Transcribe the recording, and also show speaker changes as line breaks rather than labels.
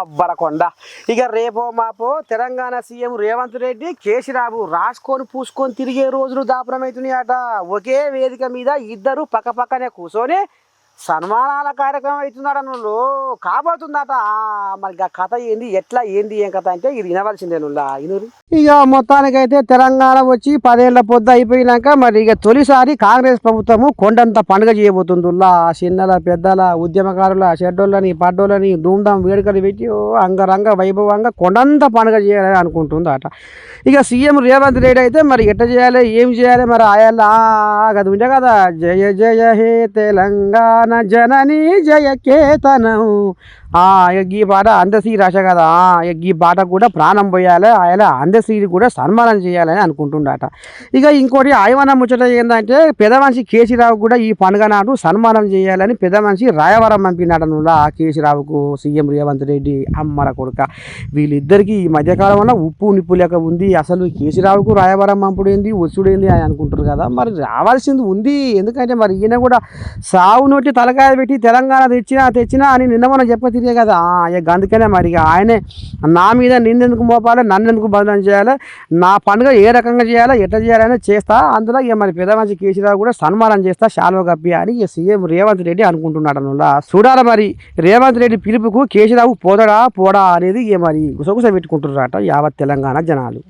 అబ్బరకొండ ఇక రేపో మాపో తెలంగాణ సీఎం రేవంత్ రెడ్డి కేసీరావు రాసుకొని పూసుకొని తిరిగే రోజులు దాపరమవుతున్నాయట ఒకే వేదిక మీద ఇద్దరు పక్క పక్కనే కూర్చొని సన్మానాల కార్యక్రమం అవుతుందట నువ్వు కాబోతుందట. మరి ఆ కథ ఏంది? ఎట్లా ఏంది? ఏం కథ అంటే ఇది వినవలసిందే నువ్వు ఇనురు. ఇక మొత్తానికైతే తెలంగాణ వచ్చి పదేళ్ళ పొద్దు అయిపోయినాక మరి ఇక తొలిసారి కాంగ్రెస్ ప్రభుత్వము కొండంత పండుగ చేయబోతుందిలా చిన్నల పెద్దల ఉద్యమకారుల షెడ్డోళ్ళని పడ్డోళ్ళని ధూమ్ధాం వేడుకలు పెట్టి ఓ అంగరంగ వైభవంగా కొండంత పండుగ చేయాలని అనుకుంటుంది అట ఇక సీఎం రేవంత్ రెడ్డి అయితే మరి ఎట్ట చేయాలి ఏం చేయాలి మరి ఆయల్లా కదా ఉండే కదా. జయ జయ హే తెలంగాణ జనని జయ కేతనం. ఆ ఇక ఈ పాట సీ రాశ కదా. ఆ, ఇక ఈ పాట కూడా ప్రాణం పోయాలి ఆయన అందశ్రీని కూడా సన్మానం చేయాలని అనుకుంటుండట. ఇక ఇంకోటి ఆయవన ముచ్చట ఏంటంటే పెదమనిషి కేసీరావు కూడా ఈ పండుగ నాడు సన్మానం చేయాలని పెదమనిషి రాయవరం పంపినాడనుల కేసీరావుకు సీఎం రేవంత్ రెడ్డి అమ్మర కొడుక. వీళ్ళిద్దరికీ ఈ మధ్యకాలంలో ఉప్పు నిప్పు లేక ఉంది. అసలు కేసీరావుకు రాయవరం పంపుడేంది వచ్చుడేంది అని అనుకుంటారు కదా. మరి రావాల్సింది ఉంది. ఎందుకంటే మరి ఈయన కూడా సావు నోటి తలకాయ పెట్టి తెలంగాణ తెచ్చినా తెచ్చినా అని నిన్న మనం చెప్పతిరిగే కదా. అందుకనే మరి ఇక ఆయనే నా మీద నిన్నెందుకు మోపాలి నన్ను ఎందుకు చేయాలి? నా పండుగ ఏ రకంగా చేయాలో? ఎట్లా చేయాలని చేస్తా. అందులో ఇక మరి పెద్ద మంచి కూడా సన్మానం చేస్తా. శాలువ కప్పి అని ఇక సీఎం రేవంత్ రెడ్డి అనుకుంటున్నాడు అనులా చూడాలి మరి రేవంత్ రెడ్డి పిలుపుకు కేసీరావు పోదడా పోడా అనేది ఇక మరి గుసగుస పెట్టుకుంటున్నారట యావత్ తెలంగాణ జనాలు.